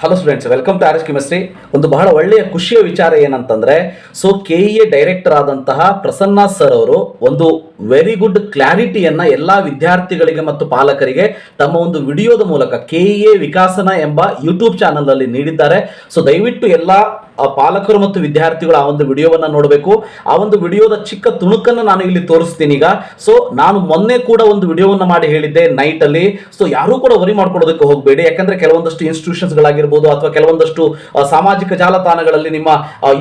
Hello students welcome to R S chemistry ಒಂದು ಬಹಳ ಒಳ್ಳೆಯ ಖುಷಿಯ ವಿಚಾರ ಏನಂತಂದ್ರೆ so K E A director ಆದಂತಹ ಪ್ರಸನ್ನ ಸರ್ ಅವರು ಒಂದು ವೆರಿ ಗುಡ್ ಕ್ಲಾರಿಟಿಯನ್ನ ಎಲ್ಲಾ ವಿದ್ಯಾರ್ಥಿಗಳಿಗೆ ಮತ್ತು ಪಾಲಕರಿಗೆ ತಮ್ಮ ಒಂದು ವಿಡಿಯೋದ ಮೂಲಕ ಕೆ ಇ ಎ ವಿಕಾಸನ ಎಂಬ ಯೂಟ್ಯೂಬ್ ಚಾನಲ್ ಅಲ್ಲಿ ನೀಡಿದ್ದಾರೆ. ಸೊ ದಯವಿಟ್ಟು ಎಲ್ಲಾ ಪಾಲಕರು ಮತ್ತು ವಿದ್ಯಾರ್ಥಿಗಳು ಆ ಒಂದು ವಿಡಿಯೋವನ್ನ ನೋಡಬೇಕು. ಆ ಒಂದು ವಿಡಿಯೋದ ಚಿಕ್ಕ ತುಣುಕನ್ನು ನಾನು ಇಲ್ಲಿ ತೋರಿಸ್ತೀನಿ ಈಗ. ಸೊ ನಾನು ಮೊನ್ನೆ ಕೂಡ ಒಂದು ವಿಡಿಯೋವನ್ನ ಮಾಡಿ ಹೇಳಿದ್ದೆ ನೈಟ್ ಅಲ್ಲಿ. ಸೊ ಯಾರು ಕೂಡ ವರಿ ಮಾಡ್ಕೊಳ್ಳೋದಕ್ಕೆ ಹೋಗಬೇಡಿ. ಯಾಕಂದ್ರೆ ಕೆಲವೊಂದಷ್ಟು ಇನ್ಸ್ಟಿಟ್ಯೂಷನ್ಸ್ ಗಳಾಗಿರ್ಬೋದು ಅಥವಾ ಕೆಲವೊಂದಷ್ಟು ಸಾಮಾಜಿಕ ಜಾಲತಾಣಗಳಲ್ಲಿ ನಿಮ್ಮ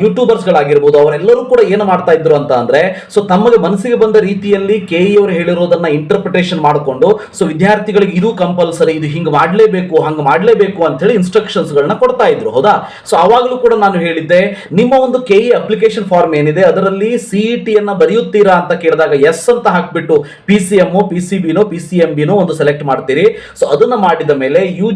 ಯೂಟ್ಯೂಬರ್ಸ್ ಗಳಾಗಿರ್ಬೋದು ಅವರೆಲ್ಲರೂ ಕೂಡ ಏನು ಮಾಡ್ತಾ ಇದ್ರು ಅಂತ ಅಂದ್ರೆ ಸೊ ತಮಗೆ ಮನಸ್ಸಿಗೆ ಬಂದ ರೀತಿಯಲ್ಲಿ ಕೆ ಇ ಅವರು ಹೇಳಿರೋದನ್ನ ಇಂಟರ್ಪ್ರಿಟೇಷನ್ ಮಾಡಿಕೊಂಡು ಸೊ ವಿದ್ಯಾರ್ಥಿಗಳಿಗೆ ಇದು ಕಂಪಲ್ಸರಿ ಇದು ಹಿಂಗ್ ಮಾಡ್ಲೇಬೇಕು, ಹಂಗ್ ಮಾಡ್ಲೇಬೇಕು ಅಂತ ಹೇಳಿ ಇನ್ಸ್ಟ್ರಕ್ಷನ್ಸ್ ಗಳನ್ನ ಕೊಡ್ತಾ ಇದ್ರು. ಹೌದಾ? ಸೊ ಅವಾಗಲೂ ಕೂಡ ನಾನು ಹೇಳಿದ್ದೆ. ನಿಮ್ಮ ಒಂದು ಕೆ ಇ ಅಪ್ಲಿಕೇಶನ್ ಫಾರ್ಮ್ ಏನಿದೆ, ಅದರಲ್ಲಿ ಸಿಇಟಿ ಅನ್ನ ಬರೆಯುತ್ತೀರಾ ಅಂತ ಕೇಳಿದಾಗ ಎಸ್ ಅಂತ ಹಾಕ್ಬಿಟ್ಟು P C M P C ಬಿನೋ P C M ಬಿನೋ ಒಂದು ಸೆಲೆಕ್ಟ್ ಮಾಡ್ತೀರಿ. ಸೊ ಅದನ್ನ ಮಾಡಿದ ಮೇಲೆ ಯು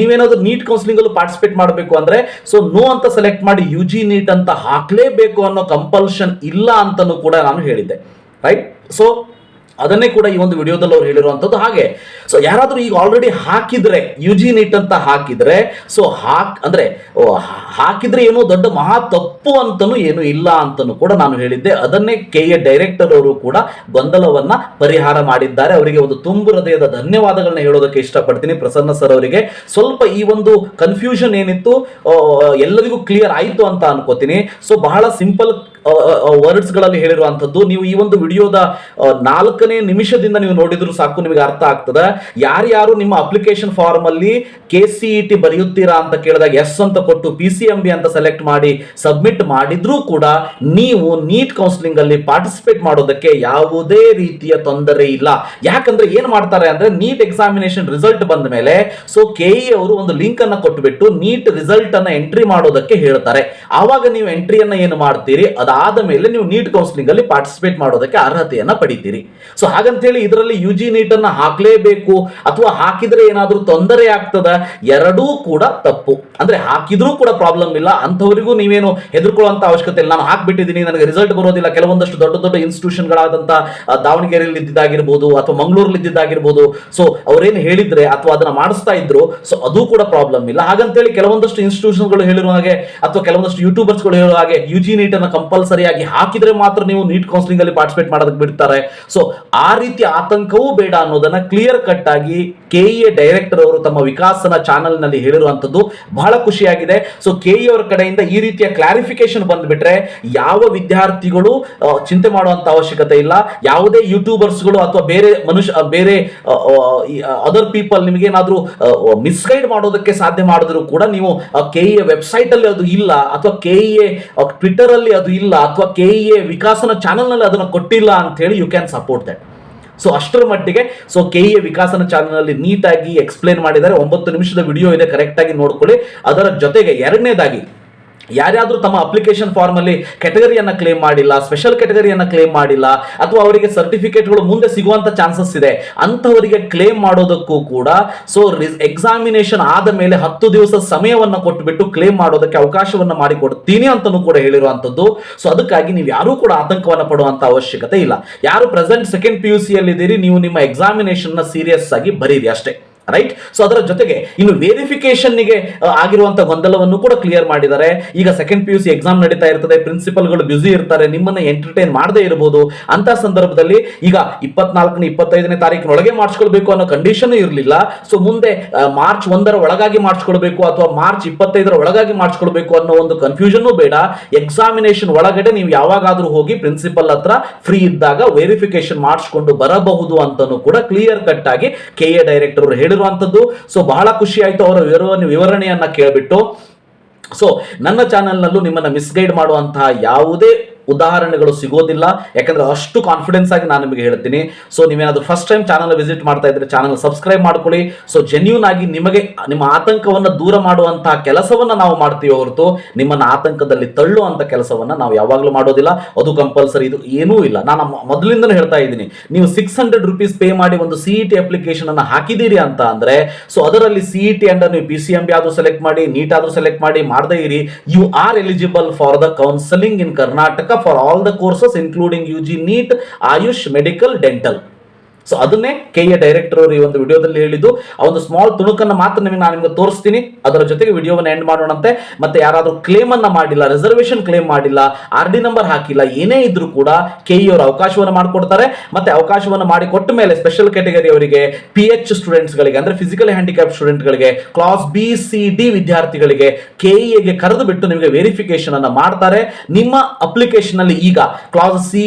ನೀವೇನಾದ್ರೂ ನೀಟ್ ಕೌನ್ಸಿಲಿಂಗ್ ಅಲ್ಲೂ ಪಾರ್ಟಿಸಿಪೇಟ್ ಮಾಡಬೇಕು ಅಂದ್ರೆ ಸೊ ನೋ ಅಂತ ಸೆಲೆಕ್ಟ್ ಮಾಡಿ ಯು ಜಿ ನೀಟ್ ಅಂತ ಹಾಕ್ಲೇಬೇಕು ಅನ್ನೋ ಕಂಪಲ್ಷನ್ ಇಲ್ಲ ಅಂತಾನೂ ಕೂಡ ನಾನು ಹೇಳಿದ್ದೆ. ರೈಟ್ ಸೊ ಅದನ್ನೇ ಕೂಡ ಈ ಒಂದು ವಿಡಿಯೋದಲ್ಲಿ ಅವ್ರು ಹೇಳಿರುವಂಥದ್ದು ಹಾಗೆ. ಸೊ ಯಾರಾದರೂ ಈಗ ಆಲ್ರೆಡಿ ಹಾಕಿದ್ರೆ ಯು ಜಿ ನೀಟ್ ಅಂತ ಹಾಕಿದ್ರೆ ಸೊ ಹಾಕ್, ಅಂದ್ರೆ ಹಾಕಿದ್ರೆ ಏನೋ ದೊಡ್ಡ ಮಹಾ ತಪ್ಪು ಅಂತನೂ ಏನು ಇಲ್ಲ ಅಂತನೂ ಕೂಡ ನಾನು ಹೇಳಿದ್ದೆ. ಅದನ್ನೇ ಕೆ ಎ ಡೈರೆಕ್ಟರ್ ಅವರು ಕೂಡ ಗೊಂದಲವನ್ನ ಪರಿಹಾರ ಮಾಡಿದ್ದಾರೆ. ಅವರಿಗೆ ಒಂದು ತುಂಬು ಹೃದಯದ ಧನ್ಯವಾದಗಳನ್ನ ಹೇಳೋದಕ್ಕೆ ಇಷ್ಟಪಡ್ತೀನಿ. ಪ್ರಸನ್ನ ಸರ್ ಅವರಿಗೆ. ಸ್ವಲ್ಪ ಈ ಒಂದು ಕನ್ಫ್ಯೂಷನ್ ಏನಿತ್ತು ಎಲ್ಲರಿಗೂ ಕ್ಲಿಯರ್ ಆಯಿತು ಅಂತ ಅನ್ಕೋತೀನಿ. ಸೊ ಬಹಳ ಸಿಂಪಲ್ ವರ್ಡ್ಸ್ಗಳಲ್ಲಿ ಹೇಳಿರುವಂತದ್ದು ನೀವು ಈ ಒಂದು ವಿಡಿಯೋದ ನಾಲ್ಕನೇ ನಿಮಿಷದಿಂದ ನೀವು ನೋಡಿದ್ರು ಸಾಕು, ನಿಮಗೆ ಅರ್ಥ ಆಗ್ತದೆ. ಯಾರ್ಯಾರು ನಿಮ್ಮ ಅಪ್ಲಿಕೇಶನ್ ಫಾರ್ಮ್ ಅಲ್ಲಿ ಕೆ ಸಿ ಇ ಟಿ ಬರೆಯುತ್ತೀರಾ ಅಂತ ಕೇಳಿದಾಗ ಎಸ್ ಅಂತ ಕೊಟ್ಟು ಪಿ ಸಿ ಎಂ ಬಿ ಅಂತ ಸೆಲೆಕ್ಟ್ ಮಾಡಿ ಸಬ್ಮಿಟ್ ಮಾಡಿದ್ರೂ ಕೂಡ ನೀವು ನೀಟ್ ಕೌನ್ಸಿಲಿಂಗ್ ಅಲ್ಲಿ ಪಾರ್ಟಿಸಿಪೇಟ್ ಮಾಡೋದಕ್ಕೆ ಯಾವುದೇ ರೀತಿಯ ತೊಂದರೆ ಇಲ್ಲ. ಯಾಕಂದ್ರೆ ಏನ್ ಮಾಡ್ತಾರೆ ಅಂದ್ರೆ ನೀಟ್ ಎಕ್ಸಾಮಿನೇಷನ್ ರಿಸಲ್ಟ್ ಬಂದ ಮೇಲೆ ಸೊ ಕೆ ಇ ಅವರು ಒಂದು ಲಿಂಕ್ ಅನ್ನ ಕೊಟ್ಟುಬಿಟ್ಟು ನೀಟ್ ರಿಸಲ್ಟ್ ಅನ್ನ ಎಂಟ್ರಿ ಮಾಡೋದಕ್ಕೆ ಹೇಳ್ತಾರೆ. ಆವಾಗ ನೀವು ಎಂಟ್ರಿಯನ್ನ ಏನು ಮಾಡ್ತೀರಿ? ಅದಾದ ಮೇಲೆ ನೀವು ನೀಟ್ ಕೌನ್ಸಿಲಿಂಗ್ ಅಲ್ಲಿ ಪಾರ್ಟಿಸಿಪೇಟ್ ಮಾಡೋದಕ್ಕೆ ಅರ್ಹತೆಯನ್ನ ಪಡಿತೀರಿ. ಸೊ ಹಾಗಂತೇಳಿ ಇದರಲ್ಲಿ ಯು ಜಿ ನೀಟ್ ಅನ್ನ ಹಾಕ್ಲೇಬೇಕು ಅಥವಾ ಹಾಕಿದ್ರೆ ಏನಾದರೂ ತೊಂದರೆ ಆಗ್ತದ? ಎರಡೂ ಕೂಡ ತಪ್ಪು. ಅಂದ್ರೆ ಹಾಕಿದ್ರೂ ಕೂಡ ಪ್ರಾಬ್ಲಮ್ ಇಲ್ಲ, ಅಂಥವರಿಗೂ ನೀವೇನು ಹೆದರ್ಕೊಳ್ಳುವಂತ ಅವಶ್ಯಕತೆ ಇಲ್ಲ. ನಾನು ಹಾಕ್ಬಿಟ್ಟಿದ್ದೀನಿ, ನನಗೆ ರಿಸಲ್ಟ್ ಬರೋದಿಲ್ಲ. ಕೆಲವೊಂದಷ್ಟು ದೊಡ್ಡ ದೊಡ್ಡ ಇನ್ಸ್ಟಿಟ್ಯೂಷನ್ ಗಳಾದಂತ ದಾವಣಗೆರೆಯಲ್ಲಿ ಇದ್ದಿದ್ದಾಗಿರ್ಬೋದು ಅಥವಾ ಮಂಗಳೂರಲ್ಲಿ ಇದ್ದಿದ್ದಾಗಿರ್ಬೋದು ಸೊ ಅವ್ರೇನು ಹೇಳಿದ್ರೆ ಅಥವಾ ಅದನ್ನ ಮಾಡಿಸ್ತಾ ಇದ್ರು ಸೊ ಅದು ಕೂಡ ಪ್ರಾಬ್ಲಮ್ ಇಲ್ಲ. ಹಾಗಂತೇಳಿ ಕೆಲವೊಂದಷ್ಟು ಇನ್ಸ್ಟಿಟ್ಯೂಷನ್ಗಳು ಹೇಳಿರುವ ಹಾಗೆ ಅಥವಾ ಕೆಲವೊಂದಷ್ಟು ಯೂಟ್ಯೂಬರ್ಸ್ಗಳು ಹೇಳೋ ಹಾಗೆ ಯು ಜಿ ನೀಟ್ ಅನ್ನ ಕಂಪಲ್ಸರಿ ಆಗಿ ಹಾಕಿದ್ರೆ ಮಾತ್ರ ನೀವು ನೀಟ್ ಕೌನ್ಸಿಲಿಂಗ್ ಅಲ್ಲಿ ಪಾರ್ಟಿಸಿಪೇಟ್ ಮಾಡೋದಕ್ಕೆ ಬಿಡ್ತಾರೆ. ಸೊ ಆ ರೀತಿ ಆತಂಕವೂ ಬೇಡ ಅನ್ನೋದನ್ನ ಕ್ಲಿಯರ್ ಕಟ್ ಆಗಿ ಕೆ ಎ ಡೈರೆಕ್ಟರ್ ಅವರು ತಮ್ಮ ವಿಕಾಸನ ಚಾನೆಲ್ನಲ್ಲಿ ಹೇಳಿರುವಂತದ್ದು ಬಹಳ ಖುಷಿಯಾಗಿದೆ. ಸೊ ಕೆ ಇ ಅವರ ಕಡೆಯಿಂದ ಈ ರೀತಿಯ ಕ್ಲಾರಿಫಿಕೇಶನ್ ಬಂದ್ಬಿಟ್ರೆ ಯಾವ ವಿದ್ಯಾರ್ಥಿಗಳು ಚಿಂತೆ ಮಾಡುವಂತ ಅವಶ್ಯಕತೆ ಇಲ್ಲ. ಯಾವುದೇ ಯೂಟ್ಯೂಬರ್ಸ್ಗಳು ಅಥವಾ ಬೇರೆ ಮನುಷ್ಯ ಬೇರೆ ಅದರ್ ಪೀಪಲ್ ನಿಮಗೆ ಏನಾದರೂ ಮಿಸ್ಗೈಡ್ ಮಾಡೋದಕ್ಕೆ ಸಾಧ್ಯ ಮಾಡಿದ್ರು ಕೂಡ ನೀವು ಕೆ ಇ ವೆಬ್ಸೈಟ್ ಅಲ್ಲಿ ಅದು ಇಲ್ಲ ಅಥವಾ ಕೆ ಇ ಟ್ವಿಟರ್ ಅಲ್ಲಿ ಅದು ಇಲ್ಲ. ಅಥವಾ ಕೆ ಇ ಎ ವಿಕಾಸನ ಚಾನೆಲ್ನಲ್ಲಿ ಅದನ್ನು ಕೊಟ್ಟಿಲ್ಲ ಅಂತ ಹೇಳಿ you can support that so ಅಷ್ಟರ ಮಟ್ಟಿಗೆ so K A Vikasana channel ಅಲ್ಲಿ ನೀಟಾಗಿ ಎಕ್ಸ್ಪ್ಲೇನ್ ಮಾಡಿದ್ದಾರೆ. ಒಂಬತ್ತು ನಿಮಿಷದ ವಿಡಿಯೋ ಇದೆ ಕರೆಕ್ಟಾಗಿ ನೋಡ್ಕೊಳ್ಳಿ. ಅದರ ಜೊತೆಗೆ ಎರಡನೇದಾಗಿ ಯಾರ್ಯಾದ್ರೂ ತಮ್ಮ ಅಪ್ಲಿಕೇಶನ್ ಫಾರ್ಮ್ ಅಲ್ಲಿ ಕೆಟಗರಿಯನ್ನ ಕ್ಲೇಮ್ ಮಾಡಿಲ್ಲ ಸ್ಪೆಷಲ್ ಕೆಟಗರಿಯನ್ನು ಕ್ಲೇಮ್ ಮಾಡಿಲ್ಲ, ಅಥವಾ ಅವರಿಗೆ ಸರ್ಟಿಫಿಕೇಟ್ಗಳು ಮುಂದೆ ಸಿಗುವಂತ ಚಾನ್ಸಸ್ ಇದೆ, ಅಂಥವರಿಗೆ ಕ್ಲೇಮ್ ಮಾಡೋದಕ್ಕೂ ಕೂಡ ಸೊ ಎಕ್ಸಾಮಿನೇಷನ್ ಆದ ಮೇಲೆ ಹತ್ತು ದಿವಸ ಸಮಯವನ್ನು ಕೊಟ್ಟುಬಿಟ್ಟು ಕ್ಲೇಮ್ ಮಾಡೋದಕ್ಕೆ ಅವಕಾಶವನ್ನು ಮಾಡಿಕೊಡ್ತೀನಿ ಅಂತಲೂ ಕೂಡ ಹೇಳಿರುವಂಥದ್ದು. ಸೊ ಅದಕ್ಕಾಗಿ ನೀವು ಯಾರೂ ಕೂಡ ಆತಂಕವನ್ನು ಪಡುವಂತ ಅವಶ್ಯಕತೆ ಇಲ್ಲ. ಯಾರು ಪ್ರೆಸೆಂಟ್ ಸೆಕೆಂಡ್ ಪಿ ಯು ಸಿಯಲ್ಲಿದ್ದೀರಿ ನೀವು ನಿಮ್ಮ ಎಕ್ಸಾಮಿನೇಷನ್ನ ಸೀರಿಯಸ್ ಆಗಿ ಬರೀರಿ ಅಷ್ಟೇ. ರೈಟ್ ಸೊ ಅದರ ಜೊತೆಗೆ ಇನ್ನು ವೆರಿಫಿಕೇಶನ್ಗೆ ಆಗಿರುವಂತ ಗೊಂದಲವನ್ನು ಕೂಡ ಕ್ಲಿಯರ್ ಮಾಡಿದ್ದಾರೆ. ಈಗ second P U C exam ನಡೀತಾ ಇರ್ತದೆ ಪ್ರಿನ್ಸಿಪಲ್ಗಳು ಬ್ಯುಸಿ ಇರ್ತಾರೆ, ನಿಮ್ಮನ್ನ ಎಂಟರ್ಟೈನ್ ಮಾಡದೇ ಇರಬಹುದು ಅಂತ ಸಂದರ್ಭದಲ್ಲಿ ಈಗ ಇಪ್ಪತ್ನಾಲ್ಕನೇ, ಇಪ್ಪತ್ತೈದನೇ ತಾರೀಕಿನೊಳಗೆ ಮಾಡಿಸ್ಕೊಳ್ಬೇಕು ಅನ್ನೋ ಕಂಡೀಷನ್ ಇರಲಿಲ್ಲ. ಸೊ ಮುಂದೆ ಮಾರ್ಚ್ ಒಂದರ ಒಳಗಾಗಿ ಮಾಡಿಸ್ಕೊಳ್ಬೇಕು ಅಥವಾ ಮಾರ್ಚ್ ಇಪ್ಪತ್ತೈದರ ಒಳಗಾಗಿ ಮಾಡಿಸ್ಕೊಳ್ಬೇಕು ಅನ್ನೋ ಒಂದು ಕನ್ಫ್ಯೂಷನ್ ಬೇಡ. ಎಕ್ಸಾಮಿನೇಷನ್ ಒಳಗಡೆ ನೀವು ಯಾವಾಗಾದ್ರೂ ಹೋಗಿ ಪ್ರಿನ್ಸಿಪಲ್ ಹತ್ರ ಫ್ರೀ ಇದ್ದಾಗ ವೆರಿಫಿಕೇಶನ್ ಮಾಡಿಸ್ಕೊಂಡು ಬರಬಹುದು ಅಂತನೂ ಕೂಡ ಕ್ಲಿಯರ್ ಕಟ್ ಆಗಿ ಕೆ ಎ ಡೈರೆಕ್ಟರ್ ಅವರು ಹೇಳಿರುವಂತದ್ದು ಸೊ ಬಹಳ ಖುಷಿ ಆಯ್ತು ಅವರ ವಿವರಣೆ ವಿವರಣೆಯನ್ನ ಕೇಳಿಬಿಟ್ಟು. ಸೊ ನನ್ನ ಚಾನೆಲ್ನಲ್ಲೂ ನಿಮ್ಮನ್ನ ಮಿಸ್ಗೈಡ್ ಮಾಡುವಂತಹ ಯಾವುದೇ ಉದಾಹರಣೆಗಳು ಸಿಗೋದಿಲ್ಲ. ಯಾಕಂದ್ರೆ ಅಷ್ಟು ಕಾನ್ಫಿಡೆನ್ಸ್ ಆಗಿ ನಾನು ನಿಮಗೆ ಹೇಳ್ತೀನಿ. ಸೊ ನೀವೇನಾದ್ರೂ ಫಸ್ಟ್ ಟೈಮ್ ಚಾನಲ್ ವಿಸಿಟ್ ಮಾಡ್ತಾ ಇದ್ರೆ ಚಾನಲ್ ಸಬ್ಸ್ಕ್ರೈಬ್ ಮಾಡ್ಕೊಳ್ಳಿ. ಸೊ ಜೆನ್ಯೂನ್ ಆಗಿ ನಿಮಗೆ, ನಿಮ್ಮ ಆತಂಕವನ್ನ ದೂರ ಮಾಡುವಂತಹ ಕೆಲಸವನ್ನ ನಾವು ಮಾಡ್ತೀವಿ ಹೊರತು ನಿಮ್ಮನ್ನ ಆತಂಕದಲ್ಲಿ ತಳ್ಳುವಂತ ಕೆಲಸವನ್ನ ನಾವು ಯಾವಾಗಲೂ ಮಾಡೋದಿಲ್ಲ. ಅದು ಕಂಪಲ್ಸರಿ ಇದು ಏನೂ ಇಲ್ಲ. ನಾನು ಮೊದಲಿಂದನೂ ಹೇಳ್ತಾ ಇದ್ದೀನಿ. ನೀವು ಸಿಕ್ಸ್ ಹಂಡ್ರೆಡ್ ರುಪೀಸ್ ಪೇ ಮಾಡಿ ಒಂದು ಸಿ ಇ ಟಿ ಅಪ್ಲಿಕೇಶನ್ ಅನ್ನು ಹಾಕಿದ್ದೀರಿ ಅಂತ ಅಂದ್ರೆ ಸೊ ಅದರಲ್ಲಿ ಸಿ ಇ ಟಿ ಅಂಡರ್ ನೀವು ಪಿ ಸಿ ಎಂ ಬಿ ಆದ್ರೂ ಸೆಲೆಕ್ಟ್ ಮಾಡಿ ನೀಟ್ ಆದ್ರೂ ಸೆಲೆಕ್ಟ್ ಮಾಡಿ ಮಾಡದೇ ಇರಿ. You are eligible for the counselling in Karnataka for all the courses including UG NEET, Ayush, Medical, Dental. So ಅದನ್ನೇ K A director ಅವರು ಈ ಒಂದು ವಿಡಿಯೋದಲ್ಲಿ ಹೇಳಿದ್ದು. ಆ ಒಂದು ಸ್ಮಾಲ್ ತುಣುಕನ್ನು ಮಾತ್ರ ನಿಮಗೆ ನಾನು ನಿಮಗೆ ತೋರಿಸ್ತೀನಿ. ಅದರ ಜೊತೆಗೆ ವಿಡಿಯೋವನ್ನು ಎಂಡ್ ಮಾಡೋಣಂತೆ. ಮತ್ತೆ ಯಾರಾದರೂ ಕ್ಲೇಮ್ ಅನ್ನ ಮಾಡಿಲ್ಲ ರಿಸರ್ವೇಶನ್ ಕ್ಲೇಮ್ ಮಾಡಿಲ್ಲ ಆರ್ ಡಿ ನಂಬರ್ ಹಾಕಿಲ್ಲ, ಏನೇ ಇದ್ರೂ ಕೂಡ ಕೆ ಇ ಅವರು ಅವಕಾಶವನ್ನು ಮಾಡಿಕೊಡ್ತಾರೆ. ಮತ್ತೆ ಅವಕಾಶವನ್ನು ಮಾಡಿಕೊಟ್ಟ ಮೇಲೆ ಸ್ಪೆಷಲ್ ಕ್ಯಾಟಗರಿ ಅವರಿಗೆ ಪಿ ಎಚ್ ಸ್ಟೂಡೆಂಟ್ಸ್ಗಳಿಗೆ ಅಂದ್ರೆ ಫಿಸಿಕಲ್ ಹ್ಯಾಂಡಿಕ್ಯಾಪ್ ಸ್ಟೂಡೆಂಟ್ಗಳಿಗೆ ಕ್ಲಾಸ್ ಬಿ ಸಿ ಡಿ ವಿದ್ಯಾರ್ಥಿಗಳಿಗೆ ಕೆ ಎಗೆ ಕರೆದು ಬಿಟ್ಟು ನಿಮಗೆ ವೆರಿಫಿಕೇಶನ್ ಅನ್ನ ಮಾಡ್ತಾರೆ. ನಿಮ್ಮ ಅಪ್ಲಿಕೇಶನ್ ಅಲ್ಲಿ ಈಗ ಕ್ಲಾಸ್ ಸಿ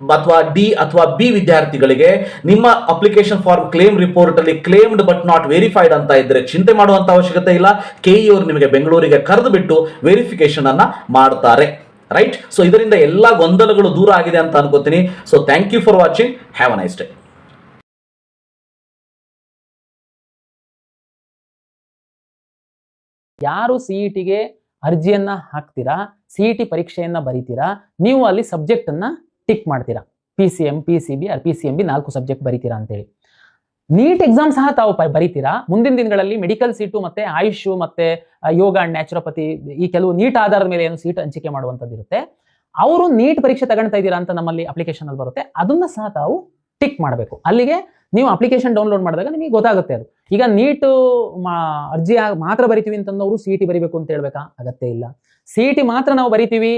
ಅಥವಾ ಡಿ ಅಥವಾ ಬಿ ವಿದ್ಯಾರ್ಥಿಗಳಿಗೆ ನಿಮ್ಮ ಅಪ್ಲಿಕೇಶನ್ ಫಾರ್ಮ್ ಕ್ಲೇಮ್ ರಿಪೋರ್ಟ್ ಅಲ್ಲಿ ಕ್ಲೇಮ್ಡ್ ಬಟ್ ನಾಟ್ ವೆರಿಫೈಡ್ ಅಂತ ಇದ್ರೆ ಚಿಂತೆ ಮಾಡುವಂತ ಅವಶ್ಯಕತೆ ಇಲ್ಲ. ಕೆ ಅವರು ನಿಮಗೆ ಬೆಂಗಳೂರಿಗೆ ಕರೆದು ಬಿಟ್ಟು ವೆರಿಫಿಕೇಶನ್ ಅನ್ನ ಮಾಡ್ತಾರೆ. ರೈಟ್ ಸೊ ಇದರಿಂದ ಎಲ್ಲ ಗೊಂದಲಗಳು ದೂರ ಆಗಿದೆ ಅಂತ ಅನ್ಕೋತೀನಿ. So thank you for watching have a nice day ಯಾರು ಸಿಇಟಿಗೆ ಟಿಗೆ ಅರ್ಜಿಯನ್ನ ಹಾಕ್ತೀರಾ? ಸಿಇಟಿ ಟಿ ಪರೀಕ್ಷೆಯನ್ನ ಬರೀತೀರಾ? ನೀವು ಅಲ್ಲಿ ಸಬ್ಜೆಕ್ಟ್ ಅನ್ನ ಟಿಕ್ ಮಾಡ್ತೀರಾ? P C M P C B or P C M B ನಾಲ್ಕು ಸಬ್ಜೆಕ್ಟ್ ಬರೀತೀರಾ ಅಂತೇಳಿ. ನೀಟ್ ಎಕ್ಸಾಮ್ ಸಹ ತಾವು ಬರೀತೀರಾ? ಮುಂದಿನ ದಿನಗಳಲ್ಲಿ ಮೆಡಿಕಲ್ ಸೀಟು ಮತ್ತೆ ಆಯುಷ್ ಮತ್ತೆ ಯೋಗ ಅಂಡ್ ನ್ಯಾಚುರೋಪತಿ ಈ ಕೆಲವು ನೀಟ್ ಆಧಾರದ ಮೇಲೆ ಏನು ಸೀಟ್ ಹಂಚಿಕೆ ಮಾಡುವಂಥದ್ದು ಇರುತ್ತೆ. ಅವರು ನೀಟ್ ಪರೀಕ್ಷೆ ತಗೊಳ್ತಾ ಇದ್ದೀರಾ ಅಂತ ನಮ್ಮಲ್ಲಿ ಅಪ್ಲಿಕೇಶನ್ ಅಲ್ಲಿ ಬರುತ್ತೆ. ಅದನ್ನ ಸಹ ತಾವು ಟಿಕ್ ಮಾಡಬೇಕು. ಅಲ್ಲಿಗೆ ನೀವು ಅಪ್ಲಿಕೇಶನ್ ಡೌನ್ಲೋಡ್ ಮಾಡಿದಾಗ ನಿಮಗೆ ಗೊತ್ತಾಗುತ್ತೆ ಅದು. ಈಗ ನೀಟ್ ಅರ್ಜಿ ಮಾತ್ರ ಬರಿತೀವಿ ಅಂತಂದವರು ಸಿ ಟಿ ಬರಿಬೇಕು ಅಂತ ಹೇಳ್ಬೇಕಾ? ಅಗತ್ಯ ಇಲ್ಲ. ಸಿ ಟಿ ಮಾತ್ರ ನಾವು ಬರಿತೀವಿ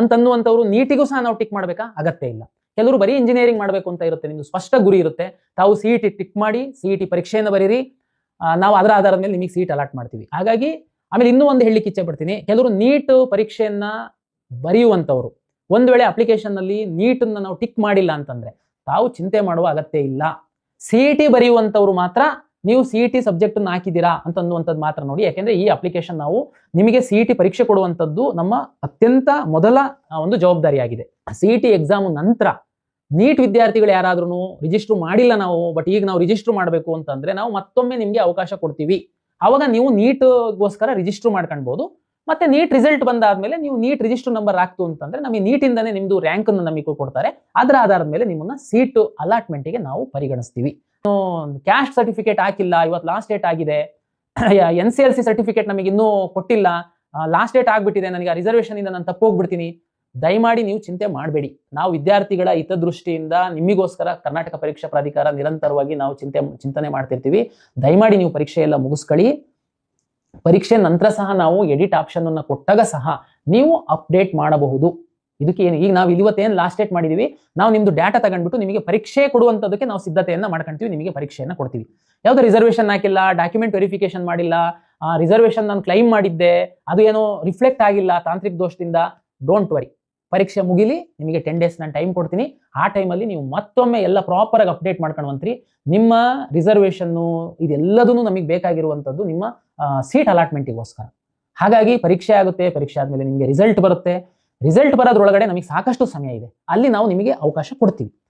ಅಂತನ್ನುವಂಥವ್ರು ನೀಟಿಗೂ ಸಹ ನಾವು ಟಿಕ್ ಮಾಡಬೇಕಾ? ಅಗತ್ಯ ಇಲ್ಲ. ಕೆಲವರು ಬರೀ ಇಂಜಿನಿಯರಿಂಗ್ ಮಾಡಬೇಕು ಅಂತ ಇರುತ್ತೆ. ನಿಮ್ದು ಸ್ಪಷ್ಟ ಗುರಿ ಇರುತ್ತೆ. ತಾವು ಸಿ ಟಿ ಟಿಕ್ ಮಾಡಿ ಸಿ ಟಿ ಪರೀಕ್ಷೆಯನ್ನು ಬರೀರಿ. ನಾವು ಅದರ ಆಧಾರದ ಮೇಲೆ ನಿಮಗೆ ಸೀಟ್ ಅಲಾಟ್ ಮಾಡ್ತೀವಿ. ಹಾಗಾಗಿ ಆಮೇಲೆ ಇನ್ನೂ ಒಂದು ಹೇಳಲಿಕ್ಕೆ ಇಚ್ಛೆ ಪಡ್ತೀನಿ. ಕೆಲವರು ನೀಟ್ ಪರೀಕ್ಷೆಯನ್ನ ಬರೆಯುವಂಥವ್ರು. ಒಂದು ವೇಳೆ ಅಪ್ಲಿಕೇಶನ್ನಲ್ಲಿ ನೀಟನ್ನು ನಾವು ಟಿಕ್ ಮಾಡಿಲ್ಲ ಅಂತಂದ್ರೆ ತಾವು ಚಿಂತೆ ಮಾಡುವ ಅಗತ್ಯ ಇಲ್ಲ. ಸಿ ಟಿ ಬರೆಯುವಂಥವ್ರು ಮಾತ್ರ ನೀವು ಸಿ ಟಿ ಸಬ್ಜೆಕ್ಟ್ ಹಾಕಿದ್ದೀರಾ ಅಂತ ಅನ್ನುವಂಥದ್ದು ಮಾತ್ರ ನೋಡಿ. ಯಾಕೆಂದ್ರೆ ಈ ಅಪ್ಲಿಕೇಶನ್ ನಾವು ನಿಮಗೆ ಸಿ ಇ ಟಿ ಪರೀಕ್ಷೆ ಕೊಡುವಂಥದ್ದು ನಮ್ಮ ಅತ್ಯಂತ ಮೊದಲ ಒಂದು ಜವಾಬ್ದಾರಿಯಾಗಿದೆ. ಸಿ ಇ ಟಿ ಎಕ್ಸಾಮ್ ನಂತರ ನೀಟ್ ವಿದ್ಯಾರ್ಥಿಗಳು ಯಾರಾದ್ರೂ ರಿಜಿಸ್ಟರ್ ಮಾಡಿಲ್ಲ ನಾವು ಬಟ್ ಈಗ ನಾವು ರಿಜಿಸ್ಟರ್ ಮಾಡಬೇಕು ಅಂತಂದ್ರೆ ನಾವು ಮತ್ತೊಮ್ಮೆ ನಿಮಗೆ ಅವಕಾಶ ಕೊಡ್ತೀವಿ. ಅವಾಗ ನೀವು ನೀಟ್ಗೋಸ್ಕರ ರಿಜಿಸ್ಟರ್ ಮಾಡ್ಕೊಳ್ಬಹುದು ಮತ್ತೆ ನೀಟ್ ರಿಸಲ್ಟ್ ಬಂದಾದ್ಮೇಲೆ ನೀವು ನೀಟ್ ರಿಜಿಸ್ಟರ್ ನಂಬರ್ ಆಗ್ತು ಅಂತಂದ್ರೆ ನಮಗೆ ನೀಟಿಂದನೇ ನಿಮ್ದು ರ್ಯಾಂಕ್ ಅನ್ನು ನಮಗೆ ಕೊಡ್ತಾರೆ. ಅದರ ಆಧಾರದ ಮೇಲೆ ನಿಮ್ಮನ್ನ ಸೀಟ್ ಅಲಾಟ್ಮೆಂಟ್ಗೆ ನಾವು ಪರಿಗಣಿಸ್ತೀವಿ. ಕ್ಯಾಸ್ಟ್ ಸರ್ಟಿಫಿಕೇಟ್ ಹಾಕಿಲ್ಲ ಇವತ್ತು ಲಾಸ್ಟ್ ಡೇಟ್ ಆಗಿದೆ. N C L C certificate ನಮಗೆ ಇನ್ನೂ ಕೊಟ್ಟಿಲ್ಲ. ಲಾಸ್ಟ್ ಡೇಟ್ ಆಗಿಬಿಟ್ಟಿದೆ, ನನಗೆ ಆ ರಿಸರ್ವೇಷನ್ ಇಂದ ನಾನು ತಪ್ಪೋಗ್ಬಿಡ್ತೀನಿ ದಯಮಾಡಿ ನೀವು ಚಿಂತೆ ಮಾಡಬೇಡಿ. ನಾವು ವಿದ್ಯಾರ್ಥಿಗಳ ಹಿತದೃಷ್ಟಿಯಿಂದ ನಿಮಗೋಸ್ಕರ ಕರ್ನಾಟಕ ಪರೀಕ್ಷಾ ಪ್ರಾಧಿಕಾರ ನಿರಂತರವಾಗಿ ನಾವು ಚಿಂತೆ, ಚಿಂತನೆ ಮಾಡ್ತಿರ್ತೀವಿ. ದಯಮಾಡಿ ನೀವು ಪರೀಕ್ಷೆ ಎಲ್ಲ ಮುಗಿಸ್ಕೊಳ್ಳಿ. ಪರೀಕ್ಷೆ ನಂತರ ಸಹ ನಾವು ಎಡಿಟ್ ಆಪ್ಷನ್ ಅನ್ನು ಕೊಟ್ಟಾಗ ಸಹ ನೀವು ಅಪ್ಡೇಟ್ ಮಾಡಬಹುದು. ಇದಕ್ಕೆ ಏನು ಈಗ ನಾವು ಇವತ್ತೇನು ಲಾಸ್ಟ್ ಡೇಟ್ ಮಾಡಿದೀವಿ, ನಾವು ನಿಮ್ದು ಡಾಟಾ ತಗೊಂಡ್ಬಿಟ್ಟು ನಿಮಗೆ ಪರೀಕ್ಷೆ ಕೊಡುವಂಥದ್ದಕ್ಕೆ ನಾವು ಸಿದ್ಧತೆಯನ್ನ ಮಾಡ್ಕೊಂತೀವಿ, ನಿಮಗೆ ಪರೀಕ್ಷೆಯನ್ನ ಕೊಡ್ತೀವಿ. ಯಾವ್ದು ರಿಸರ್ವೇಷನ್ ಹಾಕಿಲ್ಲ ಡಾಕ್ಯುಮೆಂಟ್ ವೆರಿಫಿಕೇಶನ್ ಮಾಡಿಲ್ಲ ರಿಸರ್ವೇಷನ್ ನಾನು ಕ್ಲೈಮ್ ಮಾಡಿದ್ದೆ, ಅದು ಏನೋ ರಿಫ್ಲೆಕ್ಟ್ ಆಗಿಲ್ಲ ತಾಂತ್ರಿಕ ದೋಷದಿಂದ ಡೋಂಟ್ ವರಿ ಪರೀಕ್ಷೆ ಮುಗಿಲಿ, ನಿಮಗೆ ಟೆನ್ ಡೇಸ್ ನಾನು ಟೈಮ್ ಕೊಡ್ತೀನಿ. ಆ ಟೈಮಲ್ಲಿ ನೀವು ಮತ್ತೊಮ್ಮೆ ಎಲ್ಲ ಪ್ರಾಪರ್ ಆಗಿ ಅಪ್ಡೇಟ್ ಮಾಡ್ಕೊಂಡ್ವಂತ್ರಿ. ನಿಮ್ಮ ರಿಸರ್ವೇಷನ್ನು ಇದೆಲ್ಲದೂ ನಮಗೆ ಬೇಕಾಗಿರುವಂಥದ್ದು ನಿಮ್ಮ ಸೀಟ್ ಅಲಾಟ್ಮೆಂಟಿಗೋಸ್ಕರ ಹಾಗಾಗಿ ಪರೀಕ್ಷೆ ಆಗುತ್ತೆ, ಪರೀಕ್ಷೆ ಆದಮೇಲೆ ನಿಮಗೆ ರಿಸಲ್ಟ್ ಬರುತ್ತೆ. ರಿಸಲ್ಟ್ ಬರೋದ್ರೊಳಗಡೆ ನಮಗೆ ಸಾಕಷ್ಟು ಸಮಯ ಇದೆ. ಅಲ್ಲಿ ನಾವು ನಿಮಗೆ ಅವಕಾಶ ಕೊಡ್ತೀವಿ.